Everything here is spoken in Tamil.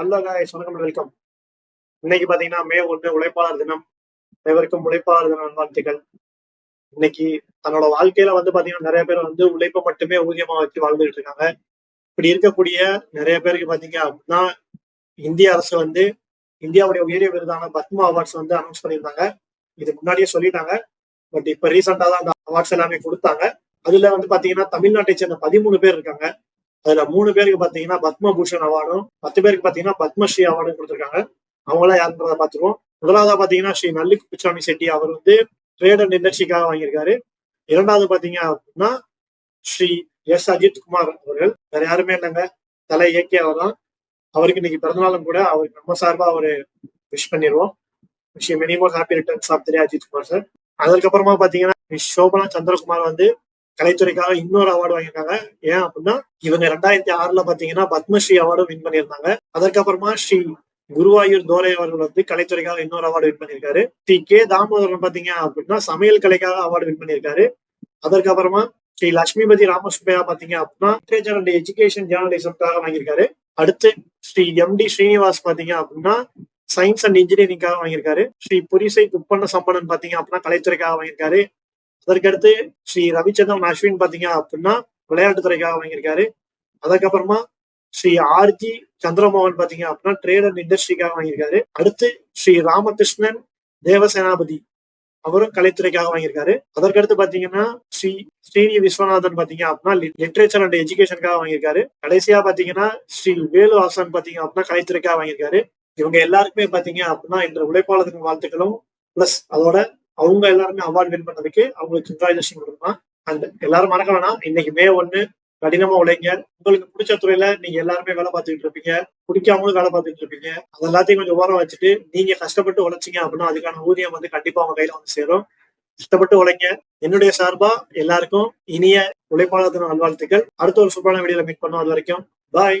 ஹலோ guys வணக்கம் வெல்கம் இன்னைக்கு பாத்தீங்கன்னா மே ஒன்று உழைப்பாளர் தினம். அனைவருக்கும் உழைப்பாளர் தின வாழ்த்துக்கள் இன்னைக்கு தன்னோட வாழ்க்கையில வந்து பாத்தீங்கன்னா நிறைய பேர் வந்து உழைப்பை மட்டுமே ஊதியமா வச்சு வாழ்ந்துட்டு இருக்காங்க. இப்படி இருக்கக்கூடிய நிறைய பேருக்கு பாத்தீங்க அப்படின்னா இந்திய அரசு வந்து இந்தியாவுடைய உயரிய விருதான பத்மா அவார்ட்ஸ் வந்து அனௌன்ஸ் பண்ணியிருந்தாங்க. இது முன்னாடியே சொல்லிட்டாங்க. பட் இப்ப ரீசெண்டா தான் அந்த அவார்ட்ஸ் எல்லாமே கொடுத்தாங்க. அதுல வந்து பாத்தீங்கன்னா தமிழ்நாட்டை சேர்ந்த பதிமூணு பேர் இருக்காங்க. அதுல மூணு பேருக்கு பாத்தீங்கன்னா பத்மபூஷன் அவார்டும் பத்து பேருக்கு பாத்தீங்கன்னா பத்மஸ்ரீ அவார்டும் கொடுத்திருக்காங்க. அவங்களாம் யாருன்றதை பாத்துருவோம் முதலாவதா பாத்தீங்கன்னா ஸ்ரீ நல்லி குப்புசாமி செட்டி அவர் வந்து ட்ரேட் அண்ட் இண்டஸ்ட்ரிக்காக வாங்கியிருக்காரு. இரண்டாவது பாத்தீங்க அப்படின்னா ஸ்ரீ எஸ் அஜித் குமார் அவர்கள். வேற யாருமே இல்லைங்க. தலை இயக்கியவர் தான் அவருக்கு இன்னைக்கு பிறந்தநாளும் கூட அவருக்கு நம்ம சார்பா அவரு விஷ் பண்ணிடுவோம் many more happy returns of திரே Ajith Kumar sir அதுக்கப்புறமா பாத்தீங்கன்னா சோபனா சந்திரகுமார் வந்து கலைத்துறைக்காக இன்னொரு அவார்டு வாங்கியிருக்காங்க. ஏன் அப்படின்னா இவங்க ரெண்டாயிரத்தி ஆறுல பாத்தீங்கன்னா பத்மஸ்ரீ அவார்டும் வின் பண்ணியிருந்தாங்க. அதற்கப்புறமா ஸ்ரீ குருவாயூர் தோரை அவர்கள் வந்து கலைத்துறைக்காக இன்னொரு அவார்டு வின் பண்ணியிருக்காரு. ஸ்ரீ கே தாமோதரன் பாத்தீங்க அப்படின்னா சமையல் கலைக்காக அவார்டு வின் பண்ணியிருக்காரு. அதற்கப்புறமா ஸ்ரீ லட்சுமிபதி ராமசுப்பையா பாத்தீங்க அப்படின்னா லிட்ரேச்சர் அண்ட் எஜுகேஷன் ஜேர்னலிசம்காக வாங்கியிருக்காரு. அடுத்து ஸ்ரீ எம் டி ஸ்ரீனிவாஸ் பாத்தீங்க அப்படின்னா சயின்ஸ் அண்ட் இன்ஜினியரிங்காக வாங்கியிருக்காரு. ஸ்ரீ புரிசை குப்பண்ண சம்பளன் பாத்தீங்க அப்படின்னா கலைத்துறைக்காக வாங்கியிருக்காரு. அதற்கடுத்து ஸ்ரீ ரவிச்சந்திரன் அஸ்வின் பாத்தீங்க அப்படின்னா விளையாட்டுத்துறைக்காக வாங்கியிருக்காரு. அதுக்கப்புறமா ஸ்ரீ ஆர்ஜி சந்திரமோகன் பாத்தீங்க அப்படின்னா ட்ரேட் அண்ட் இண்டஸ்ட்ரிக்காக வாங்கியிருக்காரு. அடுத்து ஸ்ரீ ராமகிருஷ்ணன் தேவசேனாபதி அவரும் கலைத்துறைக்காக வாங்கியிருக்காரு. அதற்கடுத்து பாத்தீங்கன்னா ஸ்ரீ ஸ்ரீனி விஸ்வநாதன் பாத்தீங்க அப்படின்னா லிட்ரேச்சர் அண்ட் எஜுகேஷனுக்காக வாங்கியிருக்காரு. கடைசியா பாத்தீங்கன்னா ஸ்ரீ வேலு ஹாசன் பாத்தீங்க அப்படின்னா கலைத்துறைக்காக வாங்கியிருக்காரு. இவங்க எல்லாருக்குமே பாத்தீங்க அப்படின்னா இந்த உழைப்பாளர்கள் வாழ்த்துக்களும் பிளஸ் அதோட அவங்க எல்லாருமே அவார்டு வின் பண்ணதுக்கு அவங்களுக்கு கங்க்ராச்சுலேஷன் கொடுக்கலாம் அண்ட் எல்லாரும் மறக்க வேணாம். இன்னைக்கு மே ஒன்னு கடினமா உழைங்க. உங்களுக்கு பிடிச்ச துறையில நீங்க எல்லாருமே வேலை பார்த்துக்கிட்டு இருப்பீங்க. பிடிக்காமலும் வேலை பார்த்துட்டு இருப்பீங்க. அது எல்லாத்தையும் கொஞ்சம் ஓரம் வச்சுட்டு நீங்க கஷ்டப்பட்டு உழைச்சிங்க அப்படின்னா அதுக்கான ஊதியம் வந்து கண்டிப்பா அவங்க கையில வந்து சேரும். கஷ்டப்பட்டு உழைங்க. என்னுடைய சார்பா எல்லாருக்கும் இனிய உழைப்பாளர் தின நல்வாழ்த்துக்கள். அடுத்த ஒரு சூப்பரான வீடியோல மீட் பண்ணோம் அது வரைக்கும் பாய்